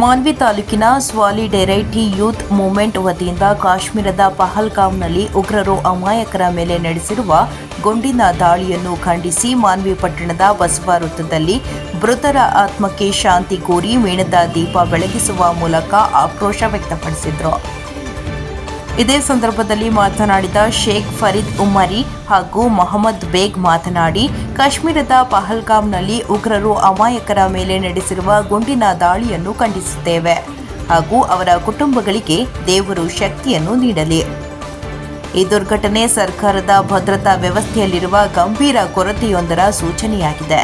ಮಾನ್ವಿ ತಾಲೂಕಿನ ಸ್ವಾಲಿಡೆರೈಟಿ youth movement ವತಿಯಿಂದ ಕಾಶ್ಮೀರದ ಪಹಲ್ಗಾಮ್ನಲ್ಲಿ ಉಗ್ರರು ಅಮಾಯಕರ ಮೇಲೆ ನಡೆಸಿರುವ ಗುಂಡಿನ ದಾಳಿಯನ್ನು ಖಂಡಿಸಿ ಮಾನ್ವಿ ಪಟ್ಟಣದ ಬಸವ ವೃತ್ತದಲ್ಲಿ ಮೃತರ ಆತ್ಮಕ್ಕೆ ಶಾಂತಿ ಕೋರಿ ಮೇಣದ ದೀಪ ಬೆಳಗಿಸುವ ಮೂಲಕ ಆಕ್ರೋಶ ವ್ಯಕ್ತಪಡಿಸಿದರು. ಇದೇ ಸಂದರ್ಭದಲ್ಲಿ ಮಾತನಾಡಿದ ಶೇಖ್ ಫರೀದ್ ಉಮರಿ ಹಾಗೂ ಮೊಹಮ್ಮದ್ ಬೇಗ್ ಮಾತನಾಡಿ, ಕಾಶ್ಮೀರದ ಪಹಲ್ಗಾಮ್ನಲ್ಲಿ ಉಗ್ರರು ಅಮಾಯಕರ ಮೇಲೆ ನಡೆಸಿರುವ ಗುಂಡಿನ ದಾಳಿಯನ್ನು ಖಂಡಿಸುತ್ತೇವೆ ಹಾಗೂ ಅವರ ಕುಟುಂಬಗಳಿಗೆ ದೇವರು ಶಕ್ತಿಯನ್ನು ನೀಡಲಿ. ಈ ದುರ್ಘಟನೆ ಸರ್ಕಾರದ ಭದ್ರತಾ ವ್ಯವಸ್ಥೆಯಲ್ಲಿರುವ ಗಂಭೀರ ಕೊರತೆಯೊಂದರ ಸೂಚನೆಯಾಗಿದೆ.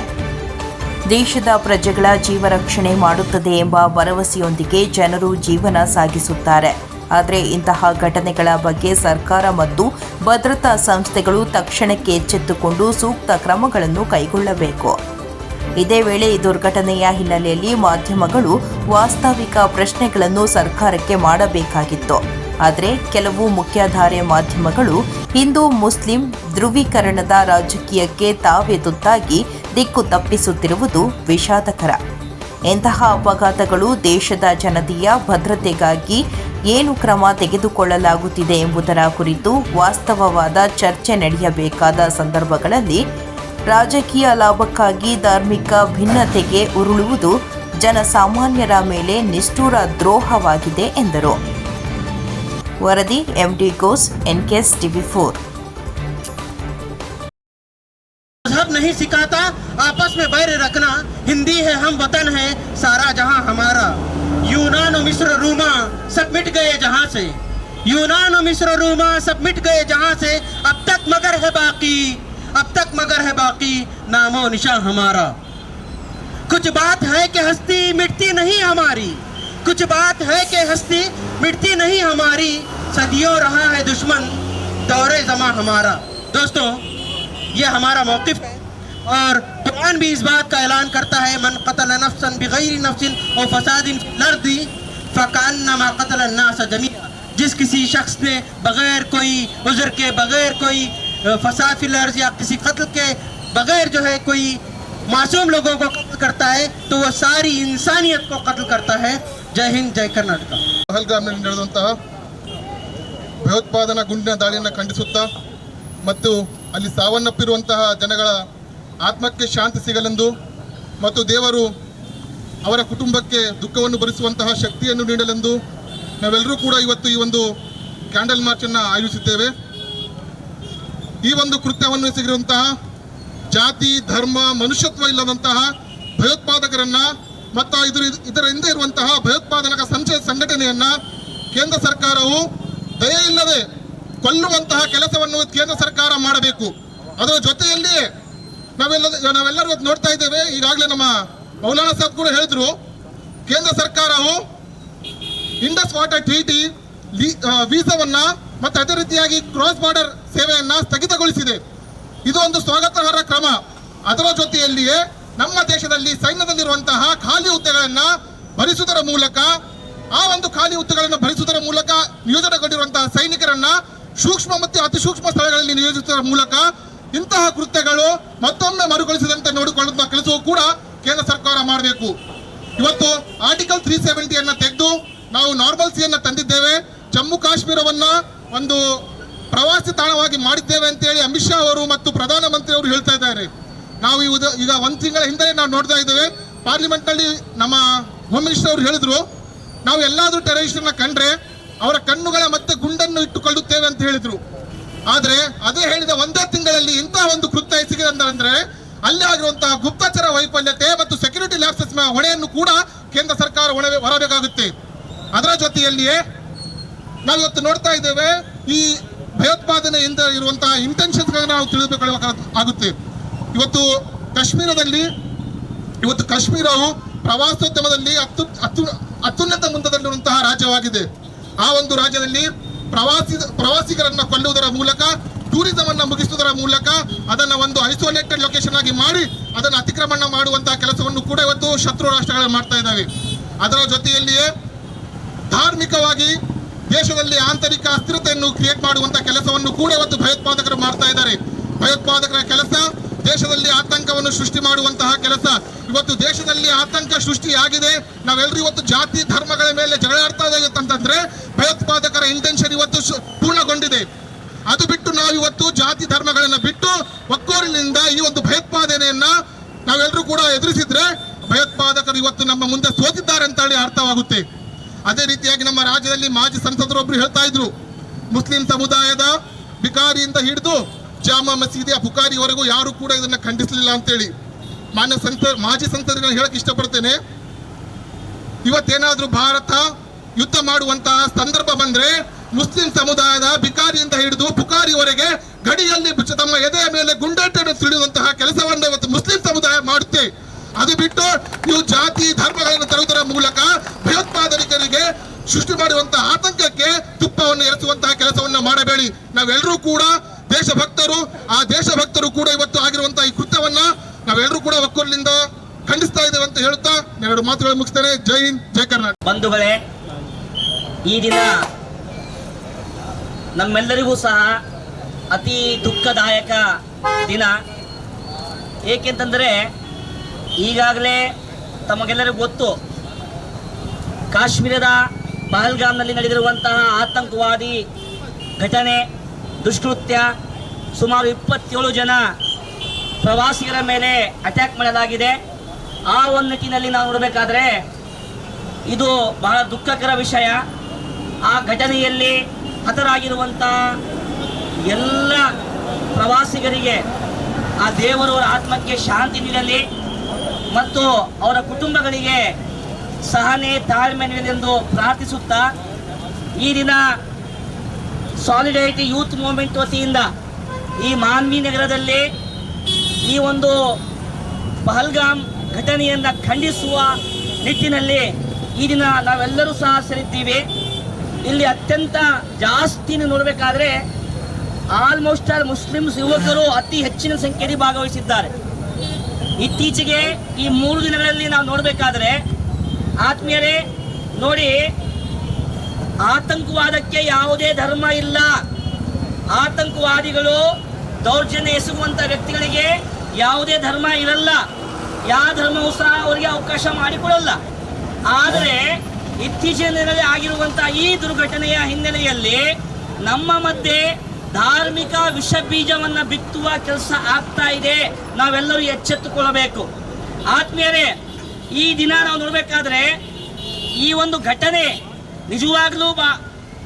ದೇಶದ ಪ್ರಜೆಗಳ ಜೀವ ರಕ್ಷಣೆ ಮಾಡುತ್ತದೆ ಎಂಬ ಭರವಸೆಯೊಂದಿಗೆ ಜನರು ಜೀವನ ಸಾಗಿಸುತ್ತಾರೆ. ಆದರೆ ಇಂತಹ ಘಟನೆಗಳ ಬಗ್ಗೆ ಸರ್ಕಾರ ಮತ್ತು ಭದ್ರತಾ ಸಂಸ್ಥೆಗಳು ತಕ್ಷಣಕ್ಕೆ ಎಚ್ಚೆತ್ತುಕೊಂಡು ಸೂಕ್ತ ಕ್ರಮಗಳನ್ನು ಕೈಗೊಳ್ಳಬೇಕು. ಇದೇ ವೇಳೆ ಈ ದುರ್ಘಟನೆಯ ಹಿನ್ನೆಲೆಯಲ್ಲಿ ಮಾಧ್ಯಮಗಳು ವಾಸ್ತವಿಕ ಪ್ರಶ್ನೆಗಳನ್ನು ಸರ್ಕಾರಕ್ಕೆ ಮಾಡಬೇಕಾಗಿತ್ತು. ಆದರೆ ಕೆಲವು ಮುಖ್ಯಧಾರೆ ಮಾಧ್ಯಮಗಳು ಹಿಂದೂ, ಮುಸ್ಲಿಂ ಧ್ರುವೀಕರಣದ ರಾಜಕೀಯಕ್ಕೆ ತಾವೇ ತುತ್ತಾಗಿ ದಿಕ್ಕು ತಪ್ಪಿಸುತ್ತಿರುವುದು ವಿಷಾದಕರ. ಇಂತಹ ಅಪಘಾತಗಳು ದೇಶದ ಜನತೆಯ ಭದ್ರತೆಗಾಗಿ ಏನು ಕ್ರಮ ತೆಗೆದುಕೊಳ್ಳಲಾಗುತ್ತಿದೆ ಎಂಬುದರ ಕುರಿತು ವಾಸ್ತವವಾದ ಚರ್ಚೆ ನಡೆಯಬೇಕಾದ ಸಂದರ್ಭಗಳಲ್ಲಿ ರಾಜಕೀಯ ಲಾಭಕ್ಕಾಗಿ ಧಾರ್ಮಿಕ ಭಿನ್ನತೆಗೆ ಉರುಳುವುದು ಜನಸಾಮಾನ್ಯರ ಮೇಲೆ ನಿಷ್ಠುರ ದ್ರೋಹವಾಗಿದೆ ಎಂದರು ವರದಿ MD goes NKS TV four मजहब नहीं सिखाता आपस में बैर रखना हिंदी है हम वतन है सारा जहां हमारा यूनान मिस्र रूमा सब मिट गए जहाँ से? यूनान मिस्र रूमा सब मिट गए जहाँ से? अब तक मगर है बाकी। अब तक मगर है बाकी। नामो निशा हमारा। कुछ बात है कि हस्ती मिटती नहीं हमारी। कुछ बात है कि हस्ती मिटती नहीं हमारी। सदियों रहा है दुश्मन। दौरे जमा हमारा। दोस्तों, ये हमारा मौकिफ है। और कुरान भी इस बात का ऐलान करता है मन कतल नफ्सन बगैर नफ्सिन और फसादिन लर्दी फ़कान नमा कतल नास जमीआ जिस किसी शख्स ने बगैर कोई उज़र के बगैर कोई अ, फसाद फिल अर्ज़ या किसी कत्ल के बगैर जो है कोई मासूम लोगों को कत्ल करता है तो वो सारी इंसानियत को कत्ल करता है जय हिंद जय कर्नाटका ಪಹಲ್ಗಾಮ್ನಲ್ಲಿ ನಡೆದಂತಹ ಭಯೋತ್ಪಾದನಾ ಗುಂಡಿನ ದಾಳಿಯನ್ನು ಖಂಡಿಸುತ್ತಾ ಮತ್ತು ಅಲ್ಲಿ ಸಾವನ್ನಪ್ಪಿರುವಂತಹ ಜನಗಳ ಆತ್ಮಕ್ಕೆ ಶಾಂತಿ ಸಿಗಲೆಂದು ಮತ್ತು ದೇವರು ಅವರ ಕುಟುಂಬಕ್ಕೆ ದುಃಖವನ್ನು ಭರಿಸುವಂತಹ ಶಕ್ತಿಯನ್ನು ನೀಡಲೆಂದು ನಾವೆಲ್ಲರೂ ಕೂಡ ಇವತ್ತು ಈ ಒಂದು ಕ್ಯಾಂಡಲ್ ಮಾರ್ಚನ್ನು ಆಯೋಜಿಸಿದ್ದೇವೆ ಈ ಒಂದು ಕೃತ್ಯವನ್ನು ಎಸಗಿರುವಂತಹ ಜಾತಿ, ಧರ್ಮ, ಮನುಷ್ಯತ್ವ ಇಲ್ಲದಂತಹ ಭಯೋತ್ಪಾದಕರನ್ನ ಮತ್ತು ಇದರ ಇದರ ಹಿಂದೆ ಇರುವಂತಹ ಭಯೋತ್ಪಾದನಕ ಸಂಚಯ ಸಂಘಟನೆಯನ್ನ ಕೇಂದ್ರ ಸರ್ಕಾರವು ದಯೆ ಇಲ್ಲದೆ ಕೊಲ್ಲುವಂತಹ ಕೆಲಸವನ್ನು ಕೇಂದ್ರ ಸರ್ಕಾರ ಮಾಡಬೇಕು. ಅದರ ಜೊತೆಯಲ್ಲಿಯೇ ನಾವೆಲ್ಲ ನಾವೆಲ್ಲರೂ ಇವತ್ತು ನೋಡ್ತಾ ಇದ್ದೇವೆ. ಈಗಾಗಲೇ ನಮ್ಮ ಮೌಲಾನಾ ಸಾಬ್ ಕೂಡ ಹೇಳಿದ್ರು, ಕೇಂದ್ರ ಸರ್ಕಾರವು ಇಂಡಸ್ ವಾಟರ್ ಟ್ರೀಟಿ ವೀಸಾವನ್ನ ಮತ್ತು ಅದೇ ರೀತಿಯಾಗಿ ಕ್ರಾಸ್ ಬಾರ್ಡರ್ ಸೇವೆಯನ್ನ ಸ್ಥಗಿತಗೊಳಿಸಿದೆ. ಇದು ಒಂದು ಸ್ವಾಗತಾರ್ಹ ಕ್ರಮ. ಅದರ ಜೊತೆಯಲ್ಲಿಯೇ ನಮ್ಮ ದೇಶದಲ್ಲಿ ಸೈನ್ಯದಲ್ಲಿರುವಂತಹ ಖಾಲಿ ಹುದ್ದೆಗಳನ್ನ ಭರಿಸುವುದರ ಮೂಲಕ, ಆ ಒಂದು ಖಾಲಿ ಹುದ್ದೆಗಳನ್ನು ಭರಿಸುವುದರ ಮೂಲಕ ನಿಯೋಜನೆಗೊಂಡಿರುವಂತಹ ಸೈನಿಕರನ್ನ ಸೂಕ್ಷ್ಮ ಮತ್ತು ಅತಿ ಸೂಕ್ಷ್ಮ ಸ್ಥಳಗಳಲ್ಲಿ ನಿಯೋಜಿಸುವುದರ ಮೂಲಕ ಇಂತಹ ಕೃತ್ಯಗಳು ಮತ್ತೊಮ್ಮೆ ಮರುಕಳಿಸದಂತೆ ನೋಡಿಕೊಳ್ಳುವಂತಹ ಕೆಲಸವೂ ಕೂಡ ಕೇಂದ್ರ ಸರ್ಕಾರ ಮಾಡಬೇಕು. ಇವತ್ತು ಆರ್ಟಿಕಲ್ ತ್ರೀ ಸೆವೆಂಟಿಯನ್ನ ತೆಗೆದು ನಾವು ನಾರ್ಮಲ್ಸಿಯನ್ನು ತಂದಿದ್ದೇವೆ. ಜಮ್ಮು ಕಾಶ್ಮೀರವನ್ನ ಒಂದು ಪ್ರವಾಸಿ ತಾಣವಾಗಿ ಮಾಡಿದ್ದೇವೆ ಅಂತೇಳಿ ಅಮಿತ್ ಶಾ ಅವರು ಮತ್ತು ಪ್ರಧಾನಮಂತ್ರಿ ಅವರು ಹೇಳ್ತಾ ಇದ್ದಾರೆ. ನಾವು ಈಗ ಒಂದು ತಿಂಗಳ ಹಿಂದೆ ನಾವು ನೋಡ್ತಾ ಇದ್ದೇವೆ. ಪಾರ್ಲಿಮೆಂಟ್ನಲ್ಲಿ ನಮ್ಮ ಹೋಮ್ ಮಿನಿಸ್ಟರ್ ಅವರು ಹೇಳಿದ್ರು, ನಾವು ಎಲ್ಲಾದರೂ ಟೆರರಿಸ್ಟ್ನ ಕಂಡ್ರೆ ಅವರ ಕಣ್ಣುಗಳ ಮತ್ತೆ ಗುಂಡನ್ನು ಇಟ್ಟುಕೊಳ್ಳುತ್ತೇವೆ ಅಂತ ಹೇಳಿದ್ರು. ಆದ್ರೆ ಅದೇ ಹೇಳಿದ ಒಂದೇ ತಿಂಗಳಲ್ಲಿ ಇಂತಹ ಒಂದು ಕೃತ್ಯ ಎಸಗಿದೆ ಅಂದ್ರೆ ಅಲ್ಲಿ ಆಗಿರುವಂತಹ ಗುಪ್ತಚರ ವೈಫಲ್ಯತೆ ಮತ್ತು ಸೆಕ್ಯೂರಿಟಿ ಲ್ಯಾಪ್ಸಸ್ ಹೊಣೆಯನ್ನು ಕೂಡ ಕೇಂದ್ರ ಸರ್ಕಾರ ಹೊರಬೇಕಾಗುತ್ತೆ. ಅದರ ಜೊತೆಯಲ್ಲಿಯೇ ನಾವಿವತ್ತು ನೋಡ್ತಾ ಇದ್ದೇವೆ, ಈ ಭಯೋತ್ಪಾದನೆಯಿಂದ ಇರುವಂತಹ ಇಂಟೆನ್ಷನ್ಸ್ ನಾವು ತಿಳಿದುಕೊಳ್ಳಬೇಕಾಗುತ್ತೆ ಇವತ್ತು ಕಾಶ್ಮೀರದಲ್ಲಿ, ಇವತ್ತು ಕಾಶ್ಮೀರವು ಪ್ರವಾಸೋದ್ಯಮದಲ್ಲಿ ಅತ್ಯು ಅತ್ಯು ಅತ್ಯುನ್ನತ ಮುಂದದಲ್ಲಿರುವಂತಹ ರಾಜ್ಯವಾಗಿದೆ. ಆ ಒಂದು ರಾಜ್ಯದಲ್ಲಿ ಪ್ರವಾಸಿ ಪ್ರವಾಸಿಗರನ್ನ ಕೊಲ್ಲುವುದರ ಮೂಲಕ ಟೂರಿಸಂ ಅನ್ನ ಮುಗಿಸುವುದರ ಮೂಲಕ ಅದನ್ನ ಒಂದು ಐಸೋಲೇಟೆಡ್ ಲೊಕೇಶನ್ ಆಗಿ ಮಾಡಿ, ಅದನ್ನು ಅತಿಕ್ರಮಣ ಮಾಡುವಂತಹ ಕೆಲಸವನ್ನು ಕೂಡ ಇವತ್ತು ಶತ್ರು ರಾಷ್ಟ್ರಗಳು ಮಾಡ್ತಾ ಇದ್ದಾವೆ. ಅದರ ಜೊತೆಯಲ್ಲಿಯೇ ಧಾರ್ಮಿಕವಾಗಿ ದೇಶದಲ್ಲಿ ಆಂತರಿಕ ಅಸ್ಥಿರತೆಯನ್ನು ಕ್ರಿಯೇಟ್ ಮಾಡುವಂತಹ ಕೆಲಸವನ್ನು ಕೂಡ ಇವತ್ತು ಭಯೋತ್ಪಾದಕರು ಮಾಡ್ತಾ ಇದ್ದಾರೆ. ಭಯೋತ್ಪಾದಕರ ಕೆಲಸ ಆತಂಕವನ್ನು ಸೃಷ್ಟಿ ಮಾಡುವಂತಹ ಕೆಲಸ. ಇವತ್ತು ದೇಶದಲ್ಲಿ ಆತಂಕ ಸೃಷ್ಟಿಯಾಗಿದೆ. ನಾವೆಲ್ಲರೂ ಇವತ್ತು ಜಾತಿ, ಧರ್ಮಗಳ ಮೇಲೆ ಜಗಳಾಡ್ತಾ ಅಂತಂದ್ರೆ ಭಯೋತ್ಪಾದಕರ ಇಂಟೆನ್ಷನ್ ಇವತ್ತು ಪೂರ್ಣಗೊಂಡಿದೆ. ಅದು ಬಿಟ್ಟು ನಾವು ಇವತ್ತು ಜಾತಿ, ಧರ್ಮಗಳನ್ನ ಬಿಟ್ಟು ಒಕ್ಕೋರಿನಿಂದ ಈ ಒಂದು ಭಯೋತ್ಪಾದನೆಯನ್ನ ನಾವೆಲ್ಲರೂ ಕೂಡ ಎದುರಿಸಿದ್ರೆ ಭಯೋತ್ಪಾದಕರು ಇವತ್ತು ನಮ್ಮ ಮುಂದೆ ಸೋತಿದ್ದಾರೆ ಅಂತ ಹೇಳಿ ಅರ್ಥವಾಗುತ್ತೆ. ಅದೇ ರೀತಿಯಾಗಿ ನಮ್ಮ ರಾಜ್ಯದಲ್ಲಿ ಮಾಜಿ ಸಂಸದರೊಬ್ರು ಹೇಳ್ತಾ ಇದ್ರು, ಮುಸ್ಲಿಂ ಸಮುದಾಯದ ಬಿಕಾರಿಯಿಂದ ಹಿಡಿದು ಜಾಮಾ ಮಸೀದಿಯ ಪುಕಾರಿವರೆಗೂ ಯಾರು ಕೂಡ ಇದನ್ನ ಖಂಡಿಸಲಿಲ್ಲ ಅಂತೇಳಿ ಮಾನ್ಯ ಸಂತ, ಮಾಜಿ ಸಂಸದರಿಗೆ ಹೇಳಕ್ ಇಷ್ಟಪಡ್ತೇನೆ. ಇವತ್ತೇನಾದ್ರೂ ಭಾರತ ಯುದ್ಧ ಮಾಡುವಂತಹ ಸಂದರ್ಭ ಬಂದ್ರೆ ಮುಸ್ಲಿಂ ಸಮುದಾಯದ ಬಿಕಾರಿಯಿಂದ ಹಿಡಿದು ಪುಕಾರಿವರೆಗೆ ಗಡಿಯಲ್ಲಿ ತಮ್ಮ ಎದೆಯ ಮೇಲೆ ಗುಂಡಾಟನ್ನು ತಿಳಿಯುವಂತಹ ಕೆಲಸವನ್ನು ಇವತ್ತು ಮುಸ್ಲಿಂ ಸಮುದಾಯ ಮಾಡುತ್ತೆ. ಅದು ಬಿಟ್ಟು ನೀವು ಜಾತಿ, ಧರ್ಮಗಳನ್ನು ತರುವುದರ ಮೂಲಕ ಭಯೋತ್ಪಾದಕರಿಗೆ ಸೃಷ್ಟಿ ಮಾಡುವಂತಹ ಆತಂಕಕ್ಕೆ ತುಪ್ಪವನ್ನು ಎರಚುವಂತಹ ಕೆಲಸವನ್ನು ಮಾಡಬೇಡಿ. ನಾವೆಲ್ಲರೂ ಕೂಡ ದೇಶಭಕ್ತರು ಕೂಡ ಇವತ್ತು ಆಗಿರುವಂತಹ ಈ ಕೃತ್ಯವನ್ನ ನಾವೆಲ್ಲರೂ ಕೂಡ ಒಕ್ಕೂರಿನಿಂದ ಖಂಡಿಸ್ತಾ ಇದ್ದೇವೆ ಅಂತ ಹೇಳ್ತಾ ಎರಡು ಮಾತುಗಳು ಮುಗಿಸ್ತೇನೆ. ಜೈ ಹಿಂದ್, ಜೈ ಕರ್ನಾಟಕ. ಬಂಧುಗಳೇ, ಈ ದಿನ ನಮ್ಮೆಲ್ಲರಿಗೂ ಸಹ ಅತಿ ದುಃಖದಾಯಕ ದಿನ. ಏಕೆಂತಂದರೆ ಈಗಾಗಲೇ ತಮಗೆಲ್ಲರಿಗೂ ಗೊತ್ತು, ಕಾಶ್ಮೀರದ ಪಹಲ್ಗಾಮ್ನಲ್ಲಿ ನಡೆದಿರುವಂತಹ ಆತಂಕವಾದಿ ಘಟನೆ, ದುಷ್ಕೃತ್ಯ ಸುಮಾರು ಇಪ್ಪತ್ತೇಳು ಜನ ಪ್ರವಾಸಿಗರ ಮೇಲೆ ಅಟ್ಯಾಕ್ ಮಾಡಲಾಗಿದೆ. ಆ ಒಂದು ನಿಟ್ಟಿನಲ್ಲಿ ನಾವು ನೋಡಬೇಕಾದ್ರೆ ಇದು ಬಹಳ ದುಃಖಕರ ವಿಷಯ. ಆ ಘಟನೆಯಲ್ಲಿ ಹತರಾಗಿರುವಂಥ ಎಲ್ಲ ಪ್ರವಾಸಿಗರಿಗೆ ಆ ದೇವರವರ ಆತ್ಮಕ್ಕೆ ಶಾಂತಿ ನೀಡಲಿ ಮತ್ತು ಅವರ ಕುಟುಂಬಗಳಿಗೆ ಸಹನೆ ತಾಳ್ಮೆ ನೀಡಲೆಂದು ಪ್ರಾರ್ಥಿಸುತ್ತಾ ಈ ದಿನ ಸಾಲಿಡರಿಟಿ ಯೂತ್ ಮೂವ್ಮೆಂಟ್ ವತಿಯಿಂದ ಈ ಮಾನ್ವಿ ನಗರದಲ್ಲಿ ಈ ಒಂದು ಪಹಲ್ಗಾಮ್ ಘಟನೆಯನ್ನು ಖಂಡಿಸುವ ನಿಟ್ಟಿನಲ್ಲಿ ಈ ದಿನ ನಾವೆಲ್ಲರೂ ಸಹ ಸೇರಿದ್ದೀವಿ ಇಲ್ಲಿ ಅತ್ಯಂತ ಜಾಸ್ತಿ ನೋಡಬೇಕಾದ್ರೆ ಆಲ್ಮೋಸ್ಟ್ ಆಲ್ ಮುಸ್ಲಿಮ್ಸ್ ಯುವಕರು ಅತಿ ಹೆಚ್ಚಿನ ಸಂಖ್ಯೆಯಲ್ಲಿ ಭಾಗವಹಿಸಿದ್ದಾರೆ. ಇತ್ತೀಚೆಗೆ ಈ ಮೂರು ದಿನಗಳಲ್ಲಿ ನಾವು ನೋಡಬೇಕಾದ್ರೆ ಆತ್ಮೀಯರೇ, ನೋಡಿ, ಆತಂಕವಾದಕ್ಕೆ ಯಾವುದೇ ಧರ್ಮ ಇಲ್ಲ. ಆತಂಕವಾದಿಗಳು ದೌರ್ಜನ್ಯ ಎಸಗುವಂಥ ವ್ಯಕ್ತಿಗಳಿಗೆ ಯಾವುದೇ ಧರ್ಮ ಇರಲ್ಲ. ಯಾವ ಧರ್ಮವೂ ಸಹ ಅವರಿಗೆ ಅವಕಾಶ ಮಾಡಿಕೊಡಲ್ಲ. ಆದರೆ ಇತ್ತೀಚಿನ ದಿನದಲ್ಲಿ ಆಗಿರುವಂಥ ಈ ದುರ್ಘಟನೆಯ ಹಿನ್ನೆಲೆಯಲ್ಲಿ ನಮ್ಮ ಮಧ್ಯೆ ಧಾರ್ಮಿಕ ವಿಷ ಬೀಜವನ್ನು ಬಿತ್ತುವ ಕೆಲಸ ಆಗ್ತಾ ಇದೆ. ನಾವೆಲ್ಲರೂ ಎಚ್ಚೆತ್ತುಕೊಳ್ಳಬೇಕು. ಆತ್ಮೀಯರೇ, ಈ ದಿನ ನಾವು ನೋಡಬೇಕಾದ್ರೆ ಈ ಒಂದು ಘಟನೆ ನಿಜವಾಗ್ಲೂ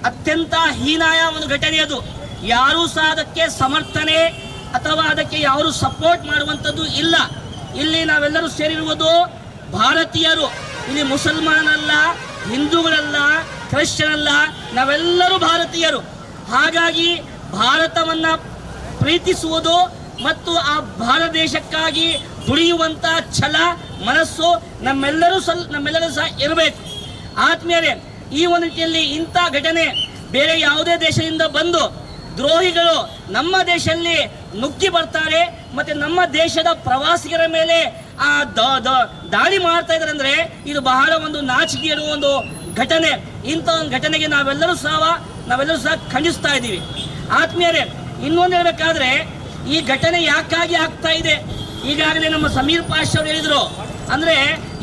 ಅತ್ಯಂತ ಹೀನಾಯ ಒಂದು ಘಟನೆ ಅದು. ಯಾರೂ ಸಹ ಅದಕ್ಕೆ ಸಮರ್ಥನೆ ಅಥವಾ ಅದಕ್ಕೆ ಯಾರು ಸಪೋರ್ಟ್ ಮಾಡುವಂಥದ್ದು ಇಲ್ಲ. ಇಲ್ಲಿ ನಾವೆಲ್ಲರೂ ಸೇರಿರುವುದು ಭಾರತೀಯರು. ಇಲ್ಲಿ ಮುಸಲ್ಮಾನಲ್ಲ, ಹಿಂದೂಗಳಲ್ಲ ಕ್ರಿಶ್ಚಿಯನ್ ಅಲ್ಲ ನಾವೆಲ್ಲರೂ ಭಾರತೀಯರು. ಹಾಗಾಗಿ ಭಾರತವನ್ನು ಪ್ರೀತಿಸುವುದು ಮತ್ತು ಆ ಭಾರತ ದೇಶಕ್ಕಾಗಿ ದುಡಿಯುವಂಥ ಛಲ, ಮನಸ್ಸು ನಮ್ಮೆಲ್ಲರೂ ಸಲ್, ನಮ್ಮೆಲ್ಲರೂ ಸಹ ಇರಬೇಕು. ಆದ್ಮೇಲೆ ಈ ಒಂದು ನಿಟ್ಟಿನಲ್ಲಿ ಇಂಥ ಘಟನೆ ಬೇರೆ ಯಾವುದೇ ದೇಶದಿಂದ ಬಂದು ದ್ರೋಹಿಗಳು ನಮ್ಮ ದೇಶದಲ್ಲಿ ನುಗ್ಗಿ ಬರ್ತಾರೆ, ಮತ್ತೆ ನಮ್ಮ ದೇಶದ ಪ್ರವಾಸಿಗರ ಮೇಲೆ ಆ ದಾಳಿ ಮಾಡ್ತಾ ಇದ್ದಾರೆ ಅಂದ್ರೆ ಇದು ಬಹಳ ಒಂದು ನಾಚಿಕೆ ಇರುವ ಒಂದು ಘಟನೆ. ಇಂಥ ಒಂದು ಘಟನೆಗೆ ನಾವೆಲ್ಲರೂ ಸಹ ನಾವೆಲ್ಲರೂ ಸಹ ಖಂಡಿಸ್ತಾ ಇದ್ದೀವಿ. ಆತ್ಮೀಯರೇ, ಇನ್ನೊಂದು ಹೇಳಬೇಕಾದ್ರೆ, ಈ ಘಟನೆ ಯಾಕಾಗಿ ಆಗ್ತಾ ಇದೆ? ಈಗಾಗಲೇ ನಮ್ಮ ಸಮೀರ್ ಪಾಷ್ ಅವರು ಹೇಳಿದರು, ಅಂದ್ರೆ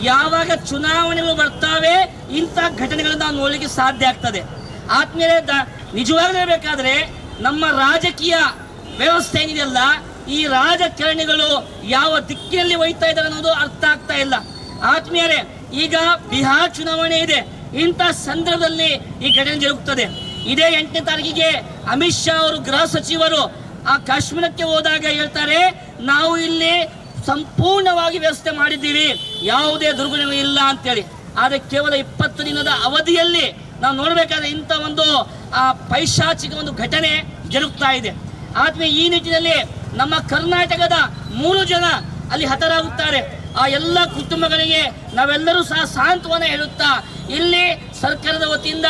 ಯಾವಾಗ ಚುನಾವಣೆಗಳು ಬರ್ತಾವೆ, ಇಂಥ ಘಟನೆಗಳನ್ನ ನಾವು ನೋಡಲಿಕ್ಕೆ ಸಾಧ್ಯ ಆಗ್ತದೆ. ಆತ್ಮೀಯರೇ ನಿಜವಾಗ್ಲೂ ಹೇಳ್ಬೇಕಾದ್ರೆ ನಮ್ಮ ರಾಜಕೀಯ ವ್ಯವಸ್ಥೆ ಏನಿದೆಯಲ್ಲ ಈ ರಾಜಕಾರಣಿಗಳು ಯಾವ ದಿಕ್ಕಿನಲ್ಲಿ ಒಯ್ತಾ ಇದ್ದಾರೆ ಅನ್ನೋದು ಅರ್ಥ ಆಗ್ತಾ ಇಲ್ಲ. ಆತ್ಮೀಯರೇ, ಈಗ ಬಿಹಾರ್ ಚುನಾವಣೆ ಇದೆ. ಇಂಥ ಸಂದರ್ಭದಲ್ಲಿ ಈ ಘಟನೆ ಜರುಗುತ್ತದೆ. ಇದೇ ಎಂಟನೇ ತಾರೀಕಿಗೆ ಅಮಿತ್ ಶಾ ಅವರು ಗೃಹ ಸಚಿವರು ಆ ಕಾಶ್ಮೀರಕ್ಕೆ ಹೋದಾಗ ಹೇಳ್ತಾರೆ, ನಾವು ಇಲ್ಲಿ ಸಂಪೂರ್ಣವಾಗಿ ವ್ಯವಸ್ಥೆ ಮಾಡಿದ್ದೀವಿ, ಯಾವುದೇ ದುರ್ಗುಣವೇ ಇಲ್ಲ ಅಂತೇಳಿ. ಆದರೆ ಕೇವಲ ಇಪ್ಪತ್ತು ದಿನದ ಅವಧಿಯಲ್ಲಿ ನಾವು ನೋಡಬೇಕಾದ್ರೆ ಇಂಥ ಒಂದು, ಆ ಪೈಶಾಚಿಕ ಒಂದು ಘಟನೆ ಜರುಗ್ತಾ ಇದೆ. ಆದರೆ ಈ ನಿಟ್ಟಿನಲ್ಲಿ ನಮ್ಮ ಕರ್ನಾಟಕದ ಮೂರು ಜನ ಅಲ್ಲಿ ಹತರಾಗುತ್ತಾರೆ. ಆ ಎಲ್ಲ ಕುಟುಂಬಗಳಿಗೆ ನಾವೆಲ್ಲರೂ ಸಹ ಸಾಂತ್ವನ ಹೇಳುತ್ತಾ, ಇಲ್ಲಿ ಸರ್ಕಾರದ ವತಿಯಿಂದ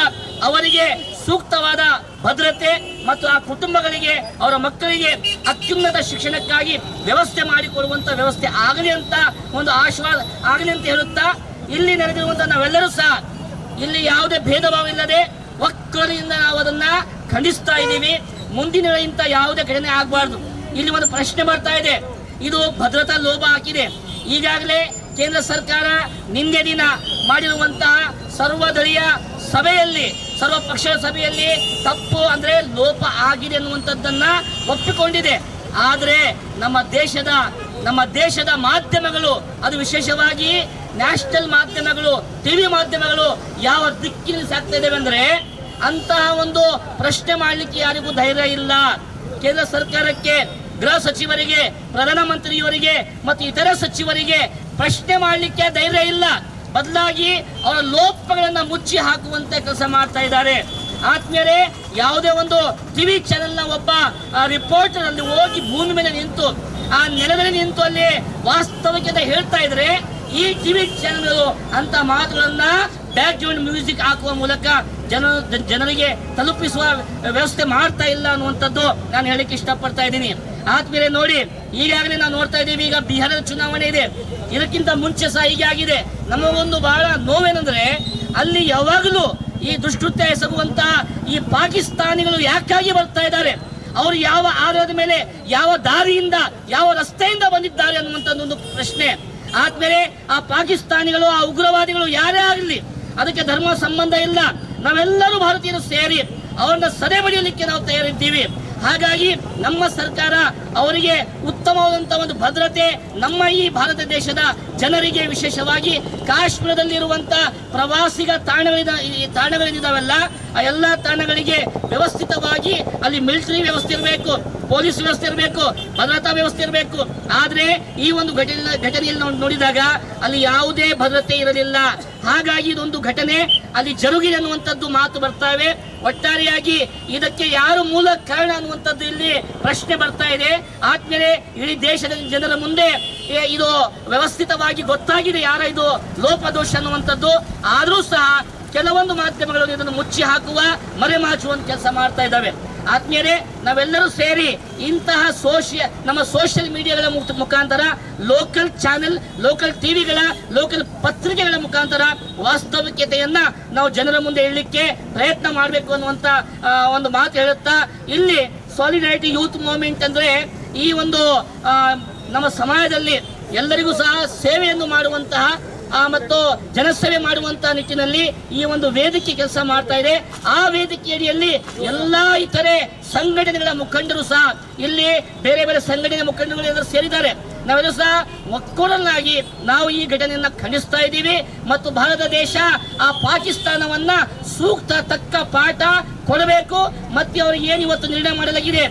ಅವರಿಗೆ ಸೂಕ್ತವಾದ ಭದ್ರತೆ ಮತ್ತು ಆ ಕುಟುಂಬಗಳಿಗೆ, ಅವರ ಮಕ್ಕಳಿಗೆ ಅತ್ಯುನ್ನತ ಶಿಕ್ಷಣಕ್ಕಾಗಿ ವ್ಯವಸ್ಥೆ ಮಾಡಿಕೊಡುವಂತ ವ್ಯವಸ್ಥೆ ಆಗಲಿ ಅಂತ ಒಂದು ಆಶ್ವಾಸ ಆಗಲಿ ಅಂತ ಹೇಳುತ್ತಾ, ಇಲ್ಲಿ ನಡೆದಿರುವಂತ ನಾವೆಲ್ಲರೂ ಸಹ ಇಲ್ಲಿ ಯಾವುದೇ ಭೇದ ಭಾವ ಇಲ್ಲದೆ ಒಕ್ಕಲಿನಿಂದ ನಾವು ಅದನ್ನ ಖಂಡಿಸ್ತಾ ಇದ್ದೀವಿ. ಮುಂದಿನ ಇಂಥ ಯಾವುದೇ ಘಟನೆ ಆಗಬಾರ್ದು. ಇಲ್ಲಿ ಒಂದು ಪ್ರಶ್ನೆ ಬರ್ತಾ ಇದೆ. ಇದು ಭದ್ರತಾ ಲೋಪ ಹಾಕಿದೆ. ಈಗಾಗಲೇ ಕೇಂದ್ರ ಸರ್ಕಾರ ನಿನ್ನೆ ದಿನ ಮಾಡಿರುವಂತಹ ಸರ್ವದಳೀಯ ಸಭೆಯಲ್ಲಿ, ಸರ್ವ ಪಕ್ಷದ ಸಭೆಯಲ್ಲಿ ತಪ್ಪು ಅಂದ್ರೆ ಲೋಪ ಆಗಿದೆ ಅನ್ನುವಂಥದ್ದನ್ನ ಒಪ್ಪಿಕೊಂಡಿದೆ. ಆದರೆ ನಮ್ಮ ದೇಶದ ನಮ್ಮ ದೇಶದ ಮಾಧ್ಯಮಗಳು ಅದು ವಿಶೇಷವಾಗಿ ನ್ಯಾಷನಲ್ ಮಾಧ್ಯಮಗಳು, ಟಿವಿ ಮಾಧ್ಯಮಗಳು ಯಾವ ದಿಕ್ಕಿನಲ್ಲಿ ಸಾಕ್ತಾ ಇದ್ದೇವೆ ಅಂದ್ರೆ ಅಂತಹ ಒಂದು ಪ್ರಶ್ನೆ ಮಾಡಲಿಕ್ಕೆ ಯಾರಿಗೂ ಧೈರ್ಯ ಇಲ್ಲ. ಕೇಂದ್ರ ಸರ್ಕಾರಕ್ಕೆ, ಗೃಹ ಸಚಿವರಿಗೆ, ಪ್ರಧಾನಮಂತ್ರಿಯವರಿಗೆ ಮತ್ತು ಇತರ ಸಚಿವರಿಗೆ ಪ್ರಶ್ನೆ ಮಾಡಲಿಕ್ಕೆ ಧೈರ್ಯ ಇಲ್ಲ. ಬದಲಾಗಿ ಅವರ ಲೋಪಗಳನ್ನು ಮುಚ್ಚಿ ಹಾಕುವಂತೆ ಕೆಲಸ ಮಾಡ್ತಾ ಇದ್ದಾರೆ. ಆತ್ಮೀಯರೇ, ಯಾವುದೇ ಒಂದು ಟಿವಿ ಚಾನೆಲ್ನ ಒಬ್ಬ ರಿಪೋರ್ಟರ್ ಅಲ್ಲಿ ಹೋಗಿ ಭೂಮಿ ಮೇಲೆ ನಿಂತು, ಆ ನೆಲದಲ್ಲಿ ನಿಂತು ಅಲ್ಲಿ ವಾಸ್ತವಿಕತೆ ಹೇಳ್ತಾ ಇದ್ರೆ ಈ ಟಿವಿ ಚಾನಲ್ ಅಂತ ಮಾತುಗಳನ್ನ ಬ್ಯಾಕ್ ಜೋನ್ ಮ್ಯೂಸಿಕ್ ಹಾಕುವ ಮೂಲಕ ಜನ ಜನರಿಗೆ ತಲುಪಿಸುವ ವ್ಯವಸ್ಥೆ ಮಾಡ್ತಾ ಇಲ್ಲ ಅನ್ನುವಂಥದ್ದು ನಾನು ಹೇಳಕ್ಕೆ ಇಷ್ಟಪಡ್ತಾ ಇದ್ದೀನಿ. ಆದ್ಮೇಲೆ ನೋಡಿ, ಈಗಾಗಲೇ ನಾವು ನೋಡ್ತಾ ಇದ್ದೀವಿ, ಈಗ ಬಿಹಾರದ ಚುನಾವಣೆ ಇದೆ. ಇದಕ್ಕಿಂತ ಮುಂಚೆ ಸಹ ಹೀಗೆ ಆಗಿದೆ. ನಮಗೊಂದು ಬಹಳ ನೋವೇನೆಂದ್ರೆ, ಅಲ್ಲಿ ಯಾವಾಗಲೂ ಈ ದುಷ್ಟೃತ್ಯ ಎಸಗುವಂತ ಈ ಪಾಕಿಸ್ತಾನಿಗಳು ಯಾಕಾಗಿ ಬರ್ತಾ ಇದ್ದಾರೆ? ಅವರು ಯಾವ ಆಧಾರದ ಮೇಲೆ, ಯಾವ ದಾರಿಯಿಂದ, ಯಾವ ರಸ್ತೆಯಿಂದ ಬಂದಿದ್ದಾರೆ ಅನ್ನುವಂಥದ್ದು ಒಂದು ಪ್ರಶ್ನೆ. ಆದ್ಮೇಲೆ ಆ ಪಾಕಿಸ್ತಾನಿಗಳು, ಆ ಉಗ್ರವಾದಿಗಳು ಯಾರೇ ಆಗಲಿ, ಅದಕ್ಕೆ ಧರ್ಮ ಸಂಬಂಧ ಇಲ್ಲ. ನಾವೆಲ್ಲರೂ ಭಾರತೀಯರು ಸೇರಿ ಅವರನ್ನ ಸದೆ ಬಡಿಯಲಿಕ್ಕೆ ನಾವು ತಯಾರಿದ್ದೀವಿ. ಹಾಗಾಗಿ ನಮ್ಮ ಸರ್ಕಾರ ಅವರಿಗೆ ಉತ್ತಮವಾದಂಥ ಒಂದು ಭದ್ರತೆ ನಮ್ಮ ಈ ಭಾರತ ದೇಶದ ಜನರಿಗೆ ವಿಶೇಷವಾಗಿ ಕಾಶ್ಮೀರದಲ್ಲಿರುವಂಥ ಪ್ರವಾಸಿಗ ತಾಣಗಳಿದ ಈ ತಾಣಗಳಿದ್ದಾವೆಲ್ಲ ಆ ಎಲ್ಲ ತಾಣಗಳಿಗೆ ವ್ಯವಸ್ಥಿತವಾಗಿ ಅಲ್ಲಿ ಮಿಲಿಟರಿ ವ್ಯವಸ್ಥೆ ಇರಬೇಕು, ಪೊಲೀಸ್ ವ್ಯವಸ್ಥೆ ಇರಬೇಕು, ಭದ್ರತಾ ವ್ಯವಸ್ಥೆ ಇರಬೇಕು. ಆದರೆ ಈ ಒಂದು ಘಟನೆ ಘಟನೆಯಲ್ಲಿ ನೋಡಿದಾಗ ಅಲ್ಲಿ ಯಾವುದೇ ಭದ್ರತೆ ಇರಲಿಲ್ಲ. ಹಾಗಾಗಿ ಇದೊಂದು ಘಟನೆ, ಅಲ್ಲಿ ಜರುಗಿದೆ ಅನ್ನುವಂಥದ್ದು ಮಾತು ಬರ್ತಾವೆ. ಒಟ್ಟಾರೆಯಾಗಿ ಇದಕ್ಕೆ ಯಾರು ಮೂಲ ಕಾರಣ ಅನ್ನುವಂಥದ್ದು ಇಲ್ಲಿ ಪ್ರಶ್ನೆ ಬರ್ತಾ ಇದೆ. ಆದ್ಮೇಲೆ ಇಡೀ ದೇಶದ ಜನರ ಮುಂದೆ ಇದು ವ್ಯವಸ್ಥಿತವಾಗಿ ಗೊತ್ತಾಗಿದೆ ಯಾರ ಇದು ಲೋಪದೋಷ ಅನ್ನುವಂಥದ್ದು. ಆದರೂ ಸಹ ಕೆಲವೊಂದು ಮಾಧ್ಯಮಗಳು ಇದನ್ನು ಮುಚ್ಚಿ ಹಾಕುವ, ಮರೆಮಾಚುವಂತ ಕೆಲಸ ಮಾಡ್ತಾ ಇದ್ದಾವೆ. ಆತ್ಮೀಯರೇ, ನಾವೆಲ್ಲರೂ ಸೇರಿ ಇಂತಹ ಸೋಷಿಯ ನಮ್ಮ ಸೋಷಿಯಲ್ ಮೀಡಿಯಾಗಳ ಮುಖ- ಮುಖಾಂತರ ಲೋಕಲ್ ಚಾನೆಲ್ ಲೋಕಲ್ ಟಿವಿಗಳ ಲೋಕಲ್ ಪತ್ರಿಕೆಗಳ ಮುಖಾಂತರ ವಾಸ್ತವಿಕತೆಯನ್ನ ನಾವು ಜನರ ಮುಂದೆ ಇಡಲಿಕ್ಕೆ ಪ್ರಯತ್ನ ಮಾಡಬೇಕು ಅನ್ನುವಂತ ಒಂದು ಮಾತು ಹೇಳುತ್ತಾ, ಇಲ್ಲಿ ಸಾಲಿಡಾರಿಟಿ ಯೂತ್ ಮೂವ್ಮೆಂಟ್ ಅಂದ್ರೆ ಈ ಒಂದು ನಮ್ಮ ಸಮಾಜದಲ್ಲಿ ಎಲ್ಲರಿಗೂ ಸಹ ಸೇವೆಯನ್ನು ಮಾಡುವಂತಹ ಮತ್ತು ಜನಸೇವೆ ಮಾಡುವಂತ ನಿಟ್ಟಿನಲ್ಲಿ ಈ ಒಂದು ವೇದಿಕೆ ಕೆಲಸ ಮಾಡ್ತಾ ಇದೆ. ಆ ವೇದಿಕೆ ಅಡಿಯಲ್ಲಿ ಎಲ್ಲಾ ಇತರೆ ಸಂಘಟನೆಗಳ ಮುಖಂಡರು ಸಹ ಇಲ್ಲಿ ಬೇರೆ ಬೇರೆ ಸಂಘಟನೆ ಮುಖಂಡರುಗಳು ಸೇರಿದ್ದಾರೆ. ನಾವೆಲ್ಲರೂ ಸಹ ಒಕ್ಕೊರಲಾಗಿ ನಾವು ಈ ಘಟನೆಯನ್ನ ಖಂಡಿಸ್ತಾ ಇದ್ದೀವಿ. ಮತ್ತು ಭಾರತ ದೇಶ ಆ ಪಾಕಿಸ್ತಾನವನ್ನ ಸೂಕ್ತ ತಕ್ಕ ಪಾಠ ಕೊಡಬೇಕು. ಮತ್ತೆ ಅವರು ಏನು ಇವತ್ತು ನಿರ್ಣಯ ಮಾಡಲಾಗಿದೆ?